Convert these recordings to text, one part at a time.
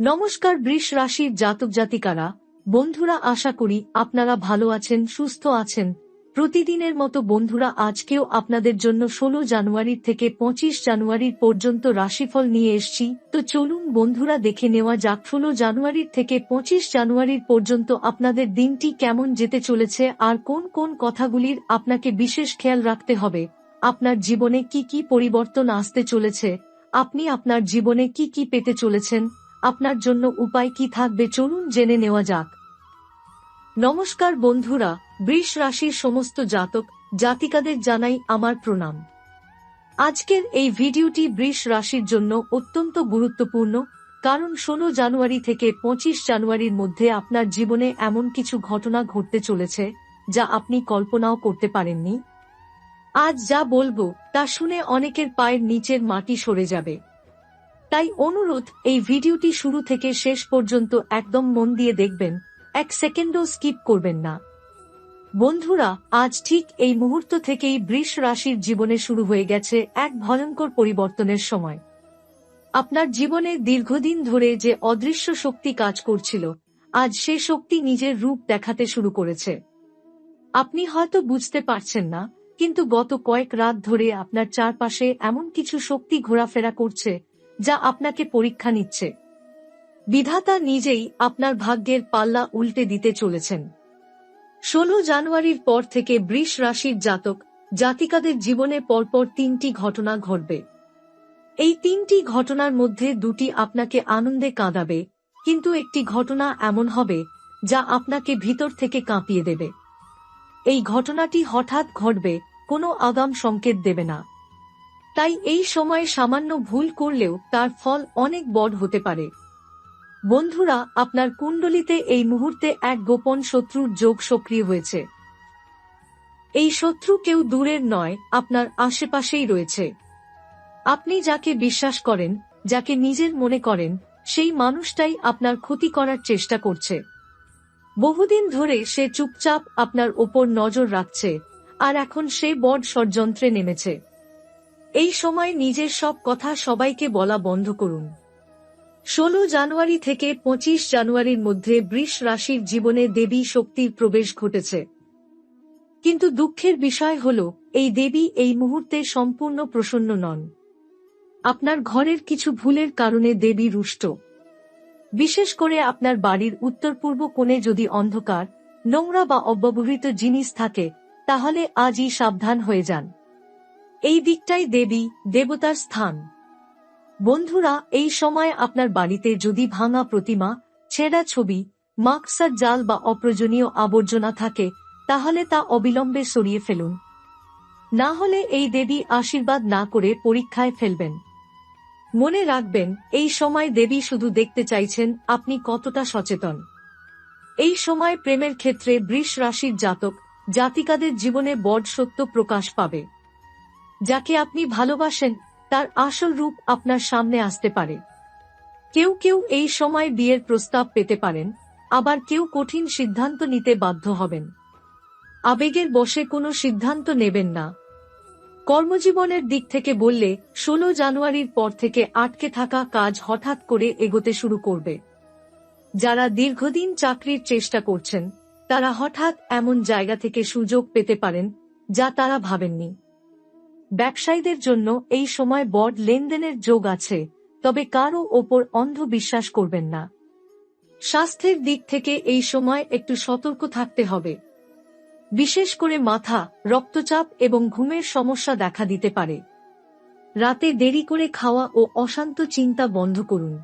নমস্কার বৃষ রাশির জাতক জাতিকারা। বন্ধুরা, আশা করি আপনারা ভালো আছেন, সুস্থ আছেন। প্রতিদিনের মতো বন্ধুরা, আজকেও আপনাদের জন্য ষোলো জানুয়ারির থেকে পঁচিশ জানুয়ারির পর্যন্ত রাশিফল নিয়ে এসছি। তো চলুন বন্ধুরা, দেখে নেওয়া যাক ষোলো জানুয়ারির থেকে পঁচিশ জানুয়ারির পর্যন্ত আপনাদের দিনটি কেমন যেতে চলেছে আর কোন কোন কথাগুলির আপনাকে বিশেষ খেয়াল রাখতে হবে। আপনার জীবনে কি কি পরিবর্তন আসতে চলেছে? আপনি আপনার জীবনে কি কি পেতে চলেছেন? আপনার জন্য উপায় কি থাকবে চলুন জেনে নেওয়া যাক। নমস্কার বন্ধুরা, বৃষ রাশির সমস্ত জাতক, জাতিকাদের জানাই আমার প্রণাম। আজকের এই ভিডিওটি বৃষ রাশির জন্য অত্যন্ত গুরুত্বপূর্ণ, কারণ ষোলো জানুয়ারি থেকে পঁচিশ জানুয়ারির মধ্যে আপনার জীবনে এমন কিছু ঘটনা ঘটতে চলেছে, যা আপনি কল্পনাও করতে পারেননি। আজ যা বলব, তা শুনে অনেকের পায়ের নিচের মাটি সরে যাবে। তাই অনুরোধ, এই ভিডিওটি শুরু থেকে শেষ পর্যন্ত একদম মন দিয়ে দেখবেন, এক সেকেন্ডও স্কিপ করবেন না। বন্ধুরা, আজ ঠিক এই মুহূর্ত থেকেই বৃষ রাশির জীবনে শুরু হয়ে গেছে এক ভয়ঙ্কর পরিবর্তনের সময়। আপনার জীবনে দীর্ঘদিন ধরে যে অদৃশ্য শক্তি কাজ করছিল, আজ সে শক্তি নিজের রূপ দেখাতে শুরু করেছে। আপনি হয়তো বুঝতে পারছেন না, কিন্তু গত কয়েক রাত ধরে আপনার চারপাশে এমন কিছু শক্তি ঘোরাফেরা করছে যা আপনাকে পরীক্ষা নিচ্ছে। বিধাতা নিজেই আপনার ভাগ্যের পাল্লা উল্টে দিতে চলেছেন। ষোলো জানুয়ারির পর থেকে বৃষ রাশির জাতক জাতিকাদের জীবনে পরপর তিনটি ঘটনা ঘটবে। এই তিনটি ঘটনার মধ্যে দুটি আপনাকে আনন্দে কাঁদাবে, কিন্তু একটি ঘটনা এমন হবে যা আপনাকে ভিতর থেকে কাঁপিয়ে দেবে। এই ঘটনাটি হঠাৎ ঘটবে, কোনো আগাম সংকেত দেবে না। তাই এই সময়ে সামান্য ভুল করলেও তার ফল অনেক বড় হতে পারে। বন্ধুরা, আপনার কুণ্ডলিতে এই মুহূর্তে এক গোপন শত্রুর যোগ সক্রিয় হয়েছে। এই শত্রু কেউ দূরের নয়, আপনার আশেপাশেই রয়েছে। আপনি যাকে বিশ্বাস করেন, যাকে নিজের মনে করেন, সেই মানুষটাই আপনার ক্ষতি করার চেষ্টা করছে। বহুদিন ধরে সে চুপচাপ আপনার ওপর নজর রাখছে, আর এখন সে বড ষড়যন্ত্রে নেমেছে। এই সময় নিজের সব কথা সবাইকে বলা বন্ধ করুন। ষোলো জানুয়ারি থেকে পঁচিশ জানুয়ারির মধ্যে বৃষ রাশির জীবনে দেবী শক্তির প্রবেশ ঘটেছে। কিন্তু দুঃখের বিষয় হল, এই দেবী এই মুহূর্তে সম্পূর্ণ প্রসন্ন নন। আপনার ঘরের কিছু ভুলের কারণে দেবী রুষ্ট। বিশেষ করে আপনার বাড়ির উত্তর পূর্ব কোণে যদি অন্ধকার, নোংরা বা অব্যবহৃত জিনিস থাকে, তাহলে আজই সাবধান হয়ে যান। এই দিকটাই দেবী, দেবতার স্থান। বন্ধুরা, এই সময় আপনার বাড়িতে যদি ভাঙা প্রতিমা, ছেঁড়া ছবি, মাকসার জাল বা অপ্রয়োজনীয় আবর্জনা থাকে, তাহলে তা অবিলম্বে সরিয়ে ফেলুন। না হলে এই দেবী আশীর্বাদ না করে পরীক্ষায় ফেলবেন। মনে রাখবেন, এই সময় দেবী শুধু দেখতে চাইছেন আপনি কতটা সচেতন। এই সময় প্রেমের ক্ষেত্রে বৃষ রাশির জাতক, জাতিকাদের জীবনে বড সত্য প্রকাশ পাবে। যাকে আপনি ভালোবাসেন, তার আসল রূপ আপনার সামনে আসতে পারে। কেউ কেউ এই সময় বিয়ের প্রস্তাব পেতে পারেন, আবার কেউ কঠিন সিদ্ধান্ত নিতে বাধ্য হবেন। আবেগের বসে কোনো সিদ্ধান্ত নেবেন না। কর্মজীবনের দিক থেকে বললে, ষোলো জানুয়ারির পর থেকে আটকে থাকা কাজ হঠাৎ করে এগোতে শুরু করবে। যারা দীর্ঘদিন চাকরির চেষ্টা করছেন, তারা হঠাৎ এমন জায়গা থেকে সুযোগ পেতে পারেন, যা তারা ভাবেননি। ব্যবসায়ীদের জন্য এই সময় বড লেনদেনের যোগ আছে, তবে কারও ওপর অন্ধ বিশ্বাস করবেন না। স্বাস্থ্যের দিক থেকে এই সময় একটু সতর্ক থাকতে হবে। বিশেষ করে মাথা, রক্তচাপ এবং ঘুমের সমস্যা দেখা দিতে পারে। রাতে দেরি করে খাওয়া ও অশান্ত চিন্তা বন্ধ করুন।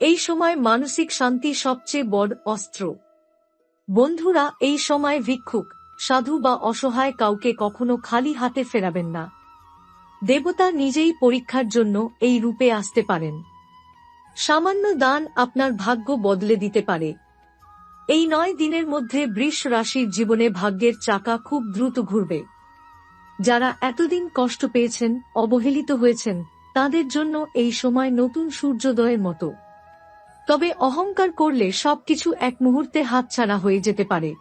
এই সময় মানসিক শান্তি সবচেয়ে বড় অস্ত্র। বন্ধুরা, এই সময় ভিক্ষুক সাধু বা অসহায় কাউকে কখনো খালি হাতে ফেরাবেন না। দেবতা নিজেই পরীক্ষার জন্য এই রূপে আসতে পারেন। সামান্য দান আপনার ভাগ্য বদলে দিতে পারে। এই নয় দিনের মধ্যে বৃষ রাশির জীবনে ভাগ্যের চাকা খুব দ্রুত ঘুরবে। যারা এতদিন কষ্ট পেয়েছেন, অবহেলিত হয়েছেন, তাদের জন্য এই সময় নতুন সূর্যোদয়ের মতো। তবে অহংকার করলে সবকিছু এক মুহূর্তে হাতছাড়া হয়ে যেতে পারে।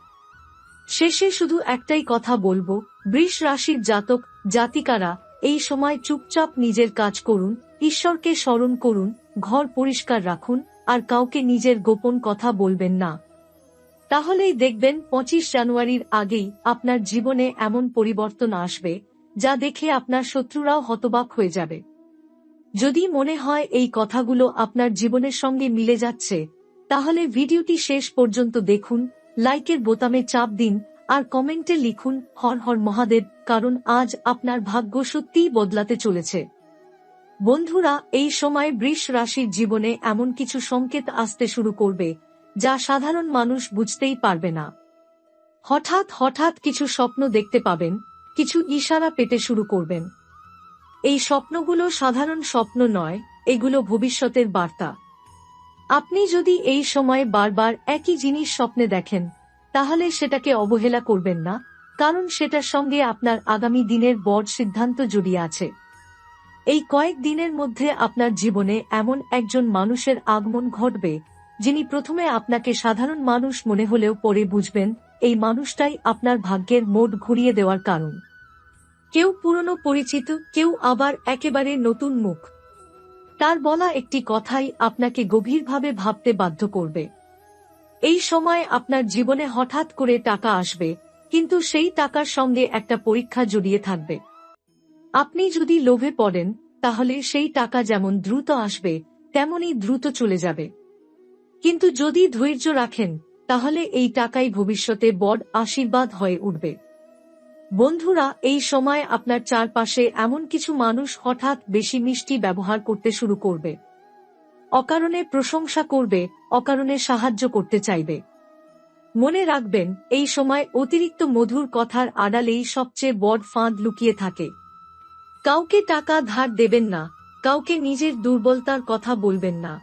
শেষে শুধু একটাই কথা বলব, বৃষ রাশির জাতক, জাতিকারা, এই সময় চুপচাপ নিজের কাজ করুন, ঈশ্বরকে স্মরণ করুন, ঘর পরিষ্কার রাখুন, আর কাউকে নিজের গোপন কথা বলবেন না। তাহলেই দেখবেন পঁচিশ জানুয়ারির আগেই আপনার জীবনে এমন পরিবর্তন আসবে, যা দেখে আপনার শত্রুরাও হতবাক হয়ে যাবে। যদি মনে হয় এই কথাগুলো আপনার জীবনের সঙ্গে মিলে যাচ্ছে, তাহলে ভিডিওটি শেষ পর্যন্ত দেখুন লাইকের বোতামে চাপ দিন আর কমেন্টে লিখুন, হর হর মহাদেব, কারণ আজ আপনার ভাগ্য সত্যিই বদলাতে চলেছে। বন্ধুরা, এই সময় বৃষ রাশির জীবনে এমন কিছু সংকেত আসতে শুরু করবে, যা সাধারণ মানুষ বুঝতেই পারবে না। হঠাৎ হঠাৎ কিছু স্বপ্ন দেখতে পাবেন, কিছু ইশারা পেতে শুরু করবেন। এই স্বপ্নগুলো সাধারণ স্বপ্ন নয়, এগুলো ভবিষ্যতের বার্তা। আপনি যদি এই সময় বারবার একই জিনিস স্বপ্নে দেখেন, তাহলে সেটাকে অবহেলা করবেন না, কারণ সেটার সঙ্গে আপনার আগামী দিনের বড় সিদ্ধান্ত জড়িয়ে আছে। এই কয়েক দিনের মধ্যে আপনার জীবনে এমন একজন মানুষের আগমন ঘটবে, যিনি প্রথমে আপনাকে সাধারণ মানুষ মনে হলেও পরে বুঝবেন, এই মানুষটাই আপনার ভাগ্যের মোড ঘুরিয়ে দেওয়ার কারণ। কেউ পুরনো পরিচিত, কেউ আবার একেবারে নতুন মুখ। তার বলা একটি কথাই আপনাকে গভীরভাবে ভাবতে বাধ্য করবে। এই সময় আপনার জীবনে হঠাৎ করে টাকা আসবে, কিন্তু সেই টাকার সঙ্গে একটা পরীক্ষা জড়িয়ে থাকবে। আপনি যদি লোভে পড়েন, তাহলে সেই টাকা যেমন দ্রুত আসবে তেমনই দ্রুত চলে যাবে। কিন্তু যদি ধৈর্য রাখেন, তাহলে এই টাকাই ভবিষ্যতে বড় আশীর্বাদ হয়ে উঠবে। বন্ধুরা, এই সময় আপনার চারপাশে এমন কিছু মানুষ হঠাৎ বেশি মিষ্টি ব্যবহার করতে শুরু করবে। অকারণে প্রশংসা করবে, অকারণে সাহায্য করতে চাইবে। মনে রাখবেন, এই সময় অতিরিক্ত মধুর কথার আড়ালেই সবচেয়ে বড় ফাঁদ লুকিয়ে থাকে। কাউকে টাকা ধার দেবেন না, কাউকে নিজের দুর্বলতার কথা বলবেন না।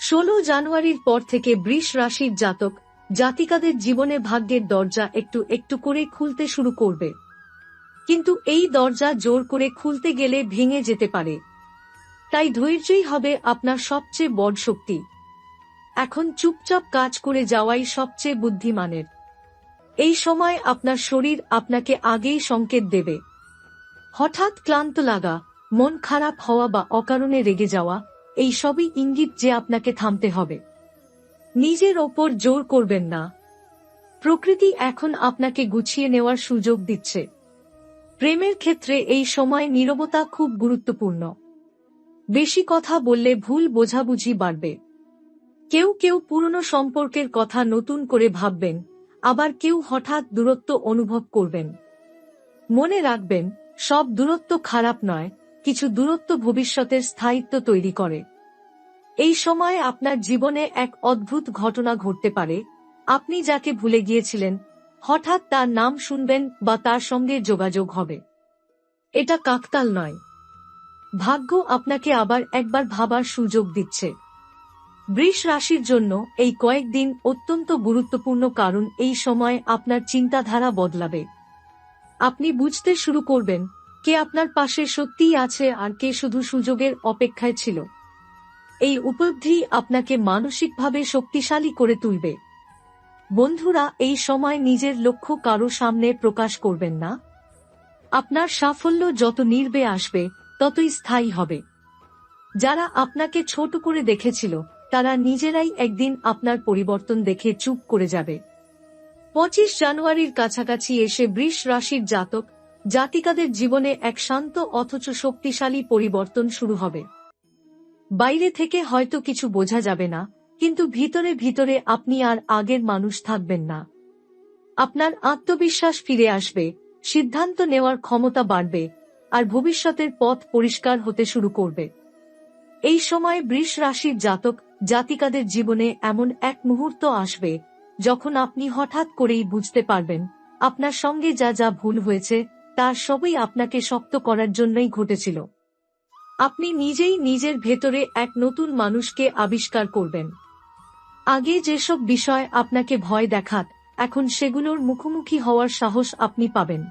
ষোলো জানুয়ারির পর থেকে বৃষ রাশির জাতক জাতিকাদের জীবনে ভাগ্যের দরজা একটু একটু করে খুলতে শুরু করবে। কিন্তু এই দরজা জোর করে খুলতে গেলে ভেঙে যেতে পারে। তাই ধৈর্যই হবে আপনার সবচেয়ে বড় শক্তি। এখন চুপচাপ কাজ করে যাওয়াই সবচেয়ে বুদ্ধিমানের। এই সময় আপনার শরীর আপনাকে আগেই সংকেত দেবে। হঠাৎ ক্লান্ত লাগা, মন খারাপ হওয়া বা অকারণে রেগে যাওয়া, এই সবই ইঙ্গিত যে আপনাকে থামতে হবে। নিজের ওপর জোর করবেন না। প্রকৃতি এখন আপনাকে গুছিয়ে নেওয়ার সুযোগ দিচ্ছে। প্রেমের ক্ষেত্রে এই সময় নীরবতা খুব গুরুত্বপূর্ণ। বেশি কথা বললে ভুল বোঝাবুঝি বাড়বে। কেউ কেউ পুরনো সম্পর্কের কথা নতুন করে ভাববেন, আবার কেউ হঠাৎ দূরত্ব অনুভব করবেন। মনে রাখবেন, সব দূরত্ব খারাপ নয়, কিছু দূরত্ব ভবিষ্যতের স্থায়িত্ব তৈরি করে। এই সময় আপনার জীবনে এক অদ্ভুত ঘটনা ঘটতে পারে। আপনি যাকে ভুলে গিয়েছিলেন, হঠাৎ তার নাম শুনবেন বা তার সঙ্গে যোগাযোগ হবে। এটা কাকতাল নয়। ভাগ্য আপনাকে আবার একবার ভাবার সুযোগ দিচ্ছে। বৃষ রাশির জন্য এই কয়েকদিন অত্যন্ত গুরুত্বপূর্ণ কারণ এই সময় আপনার চিন্তাধারা বদলাবে। আপনি বুঝতে শুরু করবেন, কে আপনার পাশে সত্যিই আছে আর কে শুধু সুযোগের অপেক্ষায় ছিল। এই উপলব্ধি আপনাকে মানসিকভাবে শক্তিশালী করে তুলবে। বন্ধুরা, এই সময় নিজের লক্ষ্য কারও সামনে প্রকাশ করবেন না। আপনার সাফল্য যত নির্বে আসবে, ততই স্থায়ী হবে। যারা আপনাকে ছোট করে দেখেছিল, তারা নিজেরাই একদিন আপনার পরিবর্তন দেখে চুপ করে যাবে। পঁচিশ জানুয়ারির কাছাকাছি এসে বৃষ রাশির জাতক, জাতিকাদের জীবনে এক শান্ত অথচ শক্তিশালী পরিবর্তন শুরু হবে। বাইরে থেকে হয়তো কিছু বোঝা যাবে না, কিন্তু ভিতরে ভিতরে আপনি আর আগের মানুষ থাকবেন না। আপনার আত্মবিশ্বাস ফিরে আসবে, সিদ্ধান্ত নেওয়ার ক্ষমতা বাড়বে, আর ভবিষ্যতের পথ পরিষ্কার হতে শুরু করবে। এই সময় বৃষ রাশির জাতক, জাতিকাদের জীবনে এমন এক মুহূর্ত আসবে, যখন আপনি হঠাৎ করেই বুঝতে পারবেন, আপনার সঙ্গে যা যা ভুল হয়েছে তার সবই আপনাকে শক্ত করার জন্যই ঘটেছিল। আপনি নিজেই নিজের ভেতরে এক নতুন মানুষকে আবিষ্কার করবেন। আগে যেসব বিষয় আপনাকে ভয় দেখাত, এখন সেগুলোর মুখোমুখি হওয়ার সাহস আপনি পাবেন।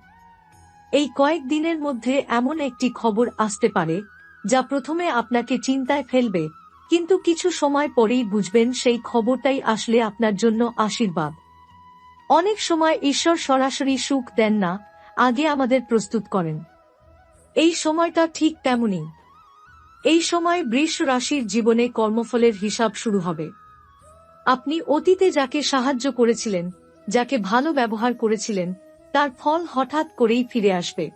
এই কয়েক দিনের মধ্যে এমন একটি খবর আসতে পারে, যা প্রথমে আপনাকে চিন্তায় ফেলবে, কিন্তু কিছু সময় পরেই বুঝবেন সেই খবরটাই আসলে আপনার জন্য আশীর্বাদ। অনেক সময় ঈশ্বর সরাসরি সুখ দেন না, আগে আমাদের প্রস্তুত করেন। এই সময়টা ঠিক তেমনই। এই সময় বৃষ রাশির জীবনে কর্মফলের হিসাব শুরু হবে। আপনি অতীতে যাকে সাহায্য করেছিলেন, যাকে ভালো ব্যবহার করেছিলেন, তার ফল হঠাৎ করেই ফিরে আসবে।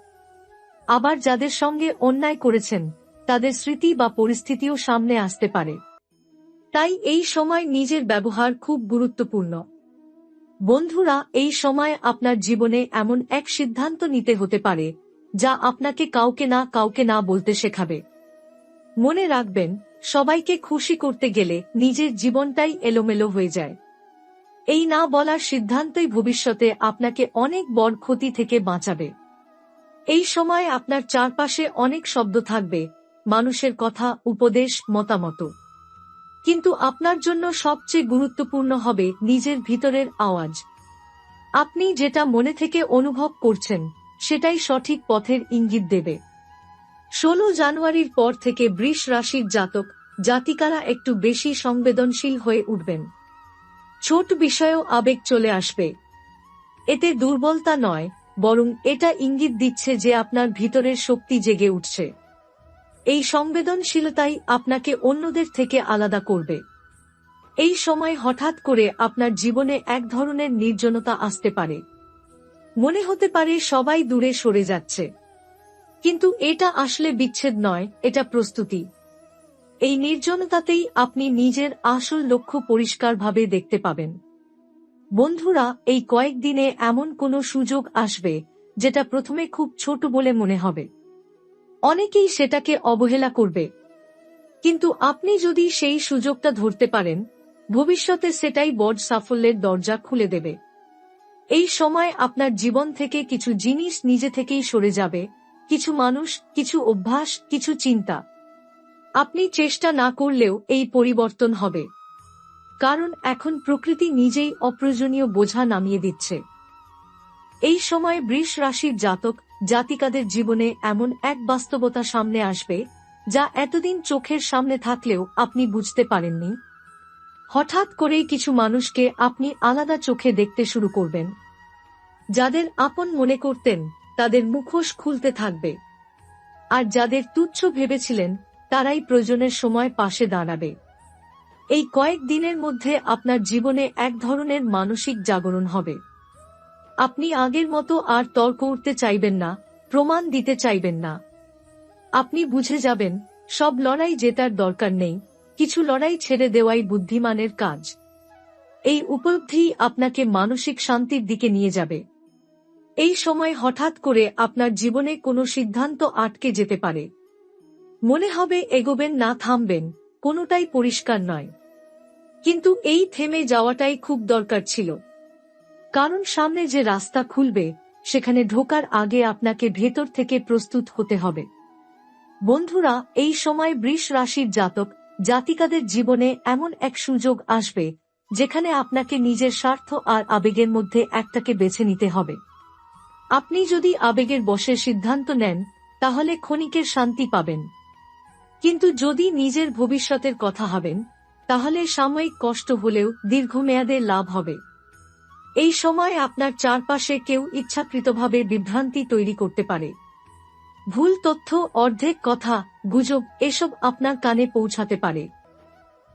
আবার যাদের সঙ্গে অন্যায় করেছেন, তাদের স্মৃতি বা পরিস্থিতিও সামনে আসতে পারে। তাই এই সময় নিজের ব্যবহার খুব গুরুত্বপূর্ণ। বন্ধুরা, এই সময় আপনার জীবনে এমন এক সিদ্ধান্ত নিতে হতে পারে, যা আপনাকে কাউকে না কাউকে না বলতে শেখাবে। মনে রাখবেন, সবাইকে খুশি করতে গেলে নিজের জীবনটাই এলোমেলো হয়ে যায়। এই না বলার সিদ্ধান্তই ভবিষ্যতে আপনাকে অনেক বড় ক্ষতি থেকে বাঁচাবে। এই সময় আপনার চারপাশে অনেক শব্দ থাকবে, মানুষের কথা, উপদেশ, মতামত। কিন্তু আপনার জন্য সবচেয়ে গুরুত্বপূর্ণ হবে নিজের ভিতরের আওয়াজ। আপনি যেটা মনে থেকে অনুভব করছেন, সেটাই সঠিক পথের ইঙ্গিত দেবে। ষোলো জানুয়ারির পর থেকে বৃষ রাশির জাতক জাতিকারা একটু বেশি সংবেদনশীল হয়ে উঠবেন। ছোট বিষয়েও আবেগ চলে আসবে। এতে দুর্বলতা নয়, বরং এটা ইঙ্গিত দিচ্ছে যে আপনার ভিতরের শক্তি জেগে উঠছে। এই সংবেদনশীলতাই আপনাকে অন্যদের থেকে আলাদা করবে। এই সময় হঠাৎ করে আপনার জীবনে এক ধরনের নির্জনতা আসতে পারে। মনে হতে পারে সবাই দূরে সরে যাচ্ছে। কিন্তু এটা আসলে বিচ্ছেদ নয়, এটা প্রস্তুতি। এই নির্জনতাতেই আপনি নিজের আসল লক্ষ্য পরিষ্কারভাবে দেখতে পাবেন। বন্ধুরা, এই কয়েকদিনে এমন কোনো সুযোগ আসবে, যেটা প্রথমে খুব ছোট বলে মনে হবে। অনেকেই সেটাকে অবহেলা করবে। কিন্তু আপনি যদি সেই সুযোগটা ধরতে পারেন, ভবিষ্যতে সেটাই বড় সাফল্যের দরজা খুলে দেবে। এই সময় আপনার জীবন থেকে কিছু জিনিস নিজে থেকেই সরে যাবে কিছু মানুষ, কিছু অভ্যাস, কিছু চিন্তা। আপনি চেষ্টা না করলেও এই পরিবর্তন হবে। কারণ এখন প্রকৃতি নিজেই অপ্রয়োজনীয় বোঝা নামিয়ে দিচ্ছে। এই সময় বৃষ রাশির জাতক, জাতিকাদের জীবনে এমন এক বাস্তবতা সামনে আসবে, যা এতদিন চোখের সামনে থাকলেও আপনি বুঝতে পারেননি। হঠাৎ করেই কিছু মানুষকে আপনি আলাদা চোখে দেখতে শুরু করবেন। যাদের আপন মনে করতেন তাদের মুখোশ খুলতে থাকবে। আর যাদের তুচ্ছ ভেবেছিলেন, তারাই প্রয়োজনের সময় পাশে দাঁড়াবে। এই কয়েক দিনের মধ্যে আপনার জীবনে এক ধরনের মানসিক জাগরণ হবে। আপনি আগের মতো আর তর্ক উঠতে চাইবেন না, প্রমাণ দিতে চাইবেন না। আপনি বুঝে যাবেন, সব লড়াই জেতার দরকার নেই, কিছু লড়াই ছেড়ে দেওয়াই বুদ্ধিমানের কাজ। এই উপলব্ধি আপনাকে মানসিক শান্তির দিকে নিয়ে যাবে। এই সময় হঠাৎ করে আপনার জীবনে কোনো সিদ্ধান্ত আটকে যেতে পারে। মনে হবে এগোবেন না, থামবেন, কোনোটাই পরিষ্কার নয়। কিন্তু এই থেমে যাওয়াটাই খুব দরকার ছিল। কারণ সামনে যে রাস্তা খুলবে, সেখানে ঢোকার আগে আপনাকে ভেতর থেকে প্রস্তুত হতে হবে। বন্ধুরা, এই সময় বৃষ রাশির জাতক, জাতিকাদের জীবনে এমন এক সুযোগ আসবে, যেখানে আপনাকে নিজের স্বার্থ আর আবেগের মধ্যে একটাকে বেছে নিতে হবে। আপনি যদি আবেগের বসে সিদ্ধান্ত নেন, তাহলে ক্ষণিকের শান্তি পাবেন। কিন্তু যদি নিজের ভবিষ্যতের কথা হবেন তাহলে সাময়িক কষ্ট হলেও দীর্ঘমেয়াদে লাভ হবে। এই সময় আপনার চারপাশে কেউ ইচ্ছাকৃতভাবে বিভ্রান্তি তৈরি করতে পারে। ভুল তথ্য, অর্ধেক কথা, গুজব, এসব আপনার কানে পৌঁছাতে পারে।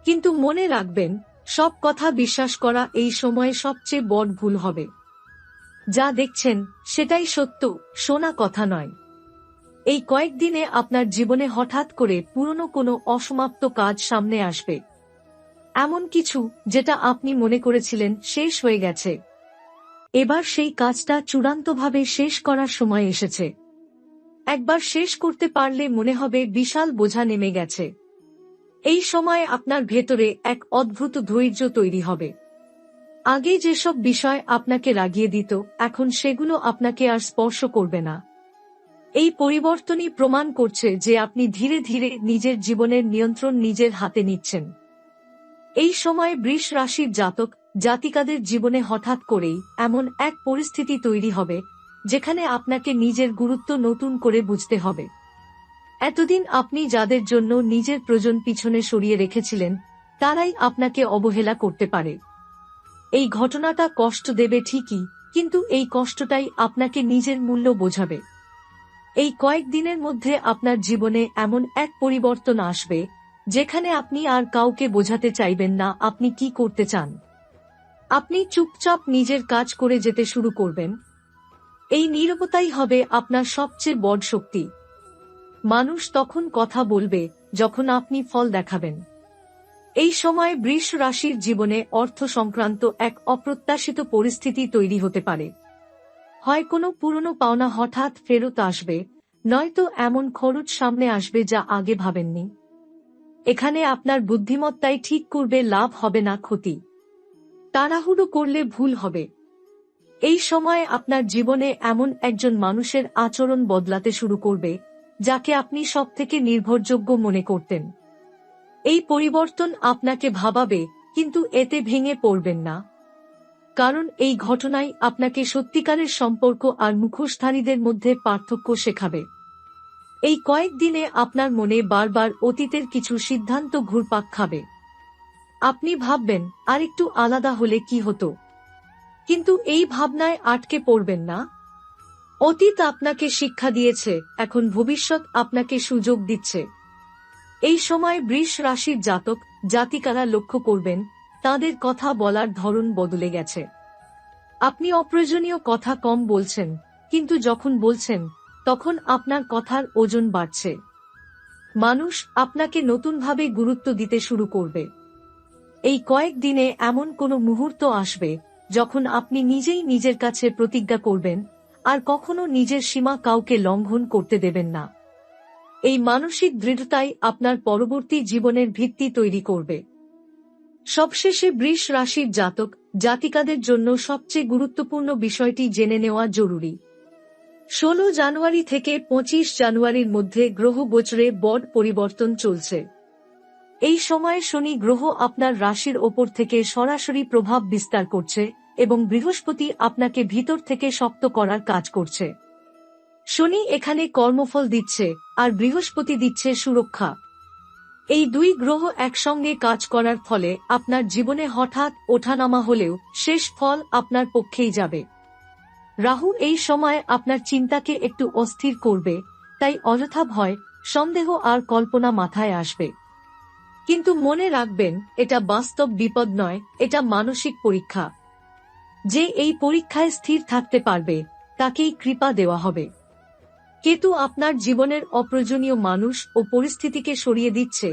কিন্তু মনে রাখবেন, সব কথা বিশ্বাস করা এই সময়ে সবচেয়ে বড় ভুল হবে। যা দেখছেন, সেটাই সত্য, শোনা কথা নয়। এই কয়েকদিনে আপনার জীবনে হঠাৎ করে পুরনো কোনো অসমাপ্ত কাজ সামনে আসবে। এমন কিছু যেটা আপনি মনে করেছিলেন শেষ হয়ে গেছে। এবার সেই কাজটা চূড়ান্তভাবে শেষ করার সময় এসেছে। একবার শেষ করতে পারলে মনে হবে বিশাল বোঝা নেমে গেছে। এই সময় আপনার ভেতরে এক অদ্ভুত ধৈর্য তৈরি হবে। আগে যেসব বিষয় আপনাকে রাগিয়ে দিত, এখন সেগুলো আপনাকে আর স্পর্শ করবে না। এই পরিবর্তনই প্রমাণ করছে যে আপনি ধীরে ধীরে নিজের জীবনের নিয়ন্ত্রণ নিজের হাতে নিচ্ছেন। এই সময় বৃষ রাশির জাতক, জাতিকাদের জীবনে হঠাৎ করেই এমন এক পরিস্থিতি তৈরি হবে, যেখানে আপনাকে নিজের গুরুত্ব নতুন করে বুঝতে হবে। এতদিন আপনি যাদের জন্য নিজের প্রয়োজন পিছনে সরিয়ে রেখেছিলেন, তারাই আপনাকে অবহেলা করতে পারে। এই ঘটনাটা কষ্ট দেবে ঠিকই, কিন্তু এই কষ্টটাই আপনাকে নিজের মূল্য বোঝাবে। এই কয়েকদিনের মধ্যে আপনার জীবনে এমন এক পরিবর্তন আসবে, যেখানে আপনি আর কাউকে বোঝাতে চাইবেন না আপনি কি করতে চান। আপনি চুপচাপ নিজের কাজ করে যেতে শুরু করবেন। এই নীরবতাই হবে আপনার সবচেয়ে বড় শক্তি। মানুষ তখন কথা বলবে, যখন আপনি ফল দেখাবেন। এই সময় বৃষ রাশির জীবনে অর্থ সংক্রান্ত এক অপ্রত্যাশিত পরিস্থিতি তৈরি হতে পারে। হয় কোনো পুরনো পাওনা হঠাৎ ফেরত আসবে, নয়তো এমন খরচ সামনে আসবে যা আগে ভাবেননি। এখানে আপনার বুদ্ধিমত্তাই ঠিক করবে লাভ হবে না ক্ষতি। তাড়াহুড়ো করলে ভুল হবে। এই সময় আপনার জীবনে এমন একজন মানুষের আচরণ বদলাতে শুরু করবে, যাকে আপনি সবথেকে নির্ভরযোগ্য মনে করতেন। এই পরিবর্তন আপনাকে ভাবাবে, কিন্তু এতে ভেঙে পড়বেন না। কারণ এই ঘটনাই আপনাকে সত্যিকারের সম্পর্ক আর মুখোশধারীদের মধ্যে পার্থক্য শেখাবে। এই কয়েকদিনে আপনার মনে বারবার অতীতের কিছু সিদ্ধান্ত ঘুরপাক খাবে। আপনি ভাববেন, আরেকটু আলাদা হলে কি হতো? কিন্তু এই ভাবনায় আটকে পড়বেন না। অতীত আপনাকে শিক্ষা দিয়েছে, এখন ভবিষ্যৎ আপনাকে সুযোগ দিচ্ছে। এই সময় বৃষ রাশির জাতক জাতিকারা লক্ষ্য করবেন, তাদের কথা বলার ধরন বদলে গেছে। আপনি অপ্রয়োজনীয় কথা কম বলছেন, কিন্তু যখন বলছেন, তখন আপনার কথার ওজন বাড়ছে। মানুষ আপনাকে নতুনভাবে গুরুত্ব দিতে শুরু করবে। এই কয়েকদিনে এমন কোনো মুহূর্ত আসবে, যখন আপনি নিজেই নিজের কাছে প্রতিজ্ঞা করবেন, আর কখনো নিজের সীমা কাউকে লঙ্ঘন করতে দেবেন না। এই মানসিক দৃঢ়তাই আপনার পরবর্তী জীবনের ভিত্তি তৈরি করবে। সবশেষে বৃষ রাশির জাতক জাতিকাদের জন্য সবচেয়ে গুরুত্বপূর্ণ বিষয়টি জেনে নেওয়া জরুরি। ষোলো জানুয়ারি থেকে পঁচিশ জানুয়ারির মধ্যে গ্রহ গোচরে বড় পরিবর্তন চলছে। এই সময়ে শনি গ্রহ আপনার রাশির ওপর থেকে সরাসরি প্রভাব বিস্তার করছে এবং বৃহস্পতি আপনাকে ভিতর থেকে শক্ত করার কাজ করছে। শনি এখানে কর্মফল দিচ্ছে, আর বৃহস্পতি দিচ্ছে সুরক্ষা। এই দুই গ্রহ একসঙ্গে কাজ করার ফলে আপনার জীবনে হঠাৎ ওঠানামা হলেও শেষ ফল আপনার পক্ষেই যাবে। রাহু এই সময় আপনার চিন্তাকে একটু অস্থির করবে, তাই অযথা ভয়, সন্দেহ আর কল্পনা মাথায় আসবে। কিন্তু মনে রাখবেন, এটা বাস্তব বিপদ নয়, এটা মানসিক পরীক্ষা। যে এই পরীক্ষায় স্থির থাকতে পারবে, তাকেই কৃপা দেওয়া হবে। কেতু আপনার জীবনের অপ্রয়োজনীয় মানুষ ও পরিস্থিতিকে সরিয়ে দিচ্ছে,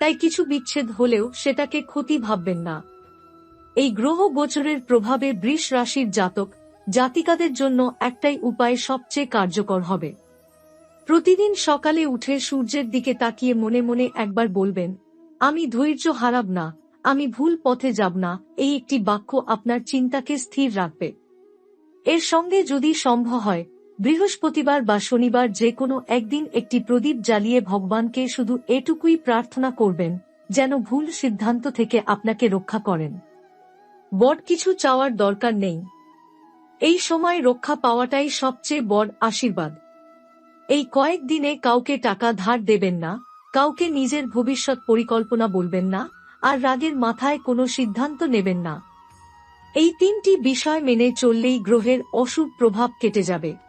তাই কিছু বিচ্ছেদ হলেও সেটাকে ক্ষতি ভাববেন না। এই গ্রহ গোচরের প্রভাবে বৃষ রাশির জাতক জাতিকাদের জন্য একটাই উপায় সবচেয়ে কার্যকর হবে। প্রতিদিন সকালে উঠে সূর্যের দিকে তাকিয়ে মনে মনে একবার বলবেন, আমি ধৈর্য হারাব না, আমি ভুল পথে যাব না, এই একটি বাক্য আপনার চিন্তাকে স্থির রাখবে। এর সঙ্গে যদি সম্ভব হয় বৃহস্পতিবার বা শনিবার যে কোনো একদিন একটি প্রদীপ জ্বালিয়ে ভগবানকে শুধু এটুকুই প্রার্থনা করবেন, যেন ভুল সিদ্ধান্ত থেকে আপনাকে রক্ষা করেন। বড় কিছু চাওয়ার দরকার নেই। এই সময় রক্ষা পাওয়াটাই সবচেয়ে বড় আশীর্বাদ। এই কয়েক দিনে কাউকে টাকা ধার দেবেন না, কাউকে নিজের ভবিষ্যৎ পরিকল্পনা বলবেন না, আর রাগের মাথায় কোনো সিদ্ধান্ত নেবেন না। এই তিনটি বিষয় মেনে চললেই গ্রহের অশুভ প্রভাব কেটে যাবে।